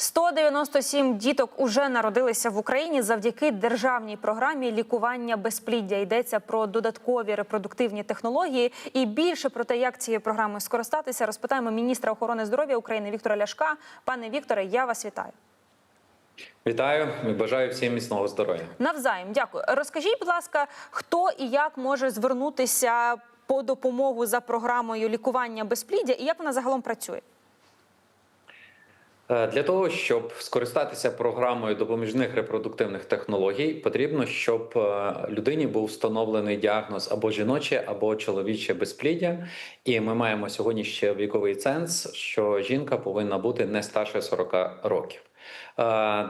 197 діток уже народилися в Україні завдяки державній програмі лікування безпліддя. Йдеться про додаткові репродуктивні технології. І більше про те, як цією програмою скористатися, розпитаємо міністра охорони здоров'я України Віктора Ляшка. Пане Вікторе, я вас вітаю. Вітаю і бажаю всім міцного здоров'я. Навзаєм, дякую. Розкажіть, будь ласка, хто і як може звернутися по допомогу за програмою лікування безпліддя і як вона загалом працює? Е, Для того щоб скористатися програмою допоміжних репродуктивних технологій, потрібно, щоб е, людині був встановлений діагноз або жіноче, або чоловіче безпліддя. І ми маємо сьогодні ще віковий ценз, що жінка повинна бути не старше 40 років. Е,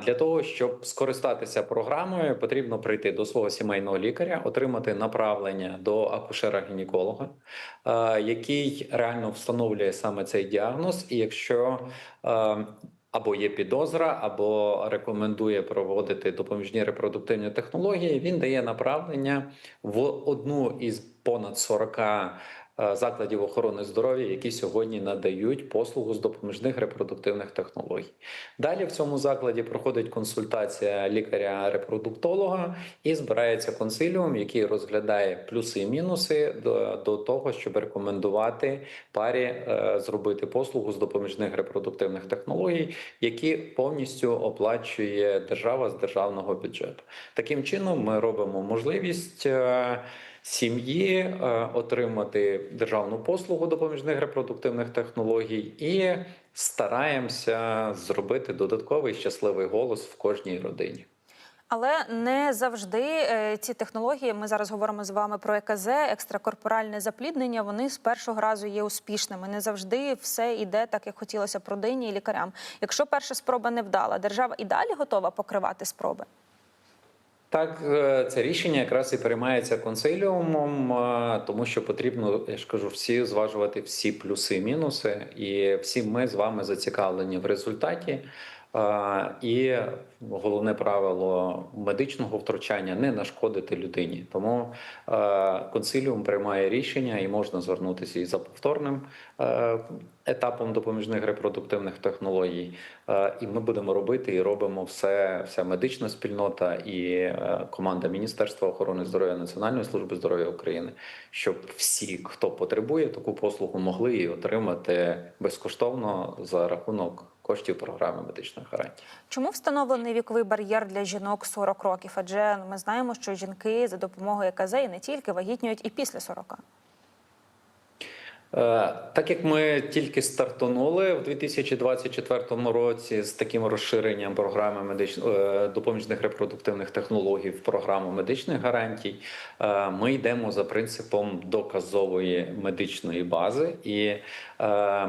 Для того щоб скористатися програмою, потрібно прийти до свого сімейного лікаря, отримати направлення до акушера-гінеколога, е, який реально встановлює саме цей діагноз. І якщо е, або є підозра, або рекомендує проводити допоміжні репродуктивні технології, він дає направлення в одну із понад 40 е, закладів охорони здоров'я, які сьогодні надають послугу з допоміжних репродуктивних технологій. Далі в цьому закладі проходить консультація лікаря-репродуктолога і збирається консиліум, який розглядає плюси і мінуси до, до того, щоб рекомендувати парі е, зробити послугу з допоміжних репродуктивних технологій, які повністю оплачує держава з державного бюджету. Таким чином, ми робимо можливість. Сім'ї е, отримати державну послугу допоміжних репродуктивних технологій і стараємося зробити додатковий щасливий голос в кожній родині. Але не завжди е, ці технології. Ми зараз говоримо з вами про ЕКЗ, екстракорпоральне запліднення. Вони з першого разу є успішними. Не завжди все йде так, як хотілося б родині і лікарям. Якщо перша спроба не вдала, держава і далі готова покривати спроби. Так, е, це рішення якраз і приймається консиліумом, е, тому що потрібно, я ж кажу, всі зважувати всі плюси мінуси, і всі ми з вами зацікавлені в результаті. Е, І головне правило медичного втручання не нашкодити людині. Тому е, консиліум приймає рішення і можна звернутися і за повторним е, етапом допоміжних репродуктивних технологій. І ми будемо робити і робимо все, вся медична спільнота і команда Міністерства охорони здоров'я Національної служби здоров'я України, щоб всі, хто потребує таку послугу, могли її отримати безкоштовно за рахунок коштів програми медичних гарантій. Чому встановлений віковий бар'єр для жінок 40 років? Адже ми знаємо, що жінки за допомогою КЗ і не тільки вагітнюють і після 40. Е, Так як ми тільки стартанули в 2024 році з таким розширенням програми медич... е, допоміжних репродуктивних технологій в програму медичних гарантій, е, ми йдемо за принципом доказової медичної бази і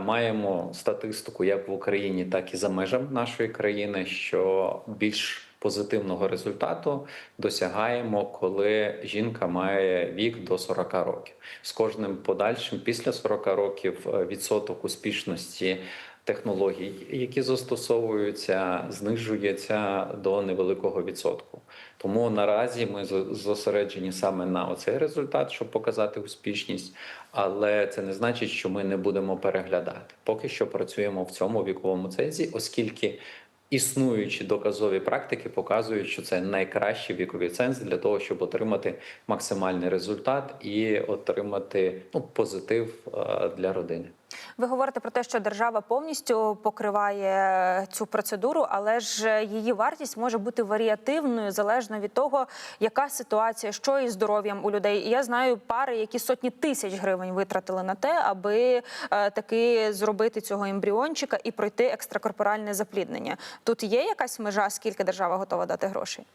маємо статистику як в Україні, так і за межами нашої країни, що більш позитивного результату досягаємо, коли жінка має вік до 40 років. З кожним подальшим після 40 років е, відсоток успішності технологій, які застосовуються, знижується до невеликого відсотку. Тому наразі ми зосереджені саме на оцей результат, щоб показати успішність, але це не значить, що ми не будемо переглядати. Поки що працюємо в цьому віковому цензі, оскільки існуючі доказові практики показують, що це найкращий віковий ценз для того, щоб отримати максимальний результат і отримати ну, позитив е, для родини. Ви говорите про те, що держава повністю покриває цю процедуру, але ж її вартість може бути варіативною залежно від того, яка ситуація, що із здоров'ям у людей. І я знаю пари, які сотні тисяч гривень витратили на те, аби е, таки зробити цього ембріончика і пройти екстракорпоральне запліднення. Тут є якась межа, скільки держава готова дати грошей?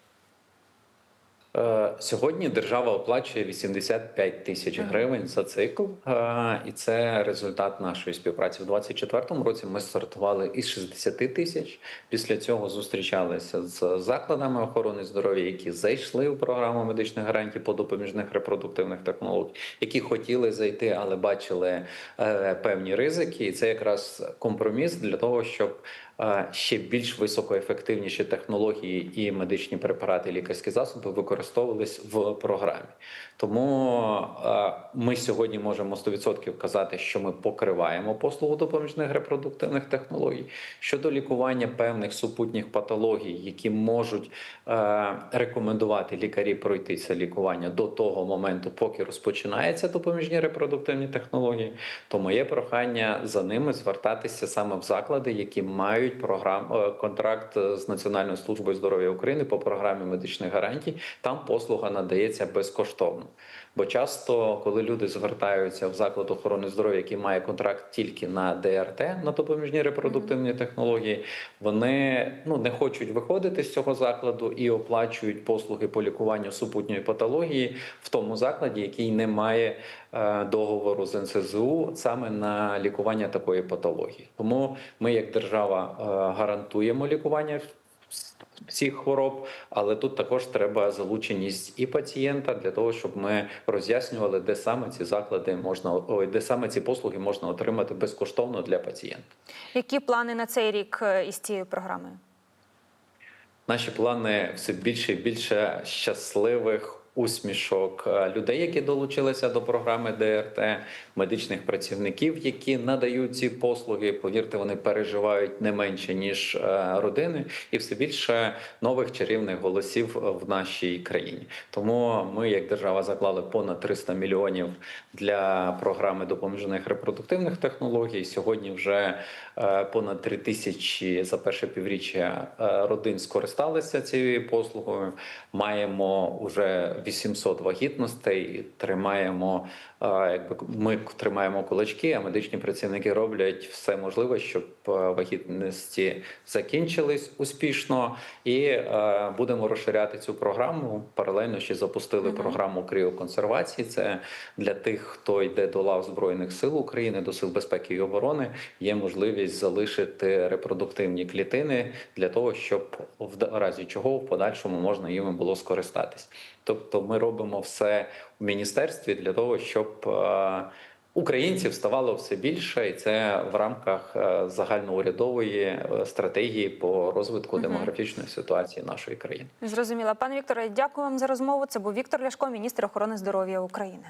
Е, Сьогодні держава оплачує 85 тисяч гривень за цикл, е, і це результат нашої співпраці. В 2024 році ми стартували із 60 тисяч. Після цього зустрічалися з закладами охорони здоров'я, які зайшли в програму медичних гарантій по допоміжних репродуктивних технологій, які хотіли зайти, але бачили е, певні ризики. І це якраз компроміс для того, щоб ще більш високоефективніші технології і медичні препарати, і лікарські засоби використовувались в програмі. Тому е, ми сьогодні можемо 100% казати, що ми покриваємо послугу допоміжних репродуктивних технологій щодо лікування певних супутніх патологій, які можуть е, рекомендувати лікарі пройти це лікування до того моменту, поки розпочинаються допоміжні репродуктивні технології. То моє прохання за ними звертатися саме в заклади, які мають програм е, контракт з Національною службою здоров'я України по програмі медичних гарантій. Там послуга надається безкоштовно. Бо часто, коли люди звертаються в заклад охорони здоров'я, який має контракт тільки на ДРТ, на допоміжні репродуктивні технології, вони ну не хочуть виходити з цього закладу і оплачують послуги по лікуванню супутньої патології в тому закладі, який не має е, договору з НСЗУ саме на лікування такої патології. Тому ми, як держава, е, гарантуємо лікування всіх хвороб, але тут також треба залученість і пацієнта для того, щоб ми роз'яснювали, де саме ці заклади можна ой, де саме ці послуги можна отримати безкоштовно для пацієнта. Які плани на цей рік е, із цією програмою? Наші плани все більше і більше щасливих усмішок е, людей, які долучилися до програми ДРТ, медичних працівників, які надають ці послуги. Повірте, вони переживають не менше ніж е, родини, і все більше нових чарівних голосів в нашій країні. Тому ми, як держава, заклали понад 300 мільйонів для програми допоміжних репродуктивних технологій. Сьогодні вже е, понад 3 тисячі за перше півріччя родин скористалися цією послугою. Маємо вже 800 вагітностей. Тримаємо, е, якби ми тримаємо кулачки, а медичні працівники роблять все можливе, щоб е, вагітності закінчились успішно, і е, будемо розширяти цю програму. Паралельно ще запустили програму кріоконсервації. Це для тих, хто йде до лав збройних сил України, до сил безпеки і оборони. Є можливість залишити репродуктивні клітини для того, щоб в разі чого в подальшому можна їми було скористатись. Тобто, ми робимо все у міністерстві для того, щоб е, українців ставало все більше, і це в рамках е, загальноурядової е, стратегії по розвитку демографічної ситуації нашої країни. Зрозуміла. Пане Вікторе, дякую вам за розмову. Це був Віктор Ляшко, міністр охорони здоров'я України.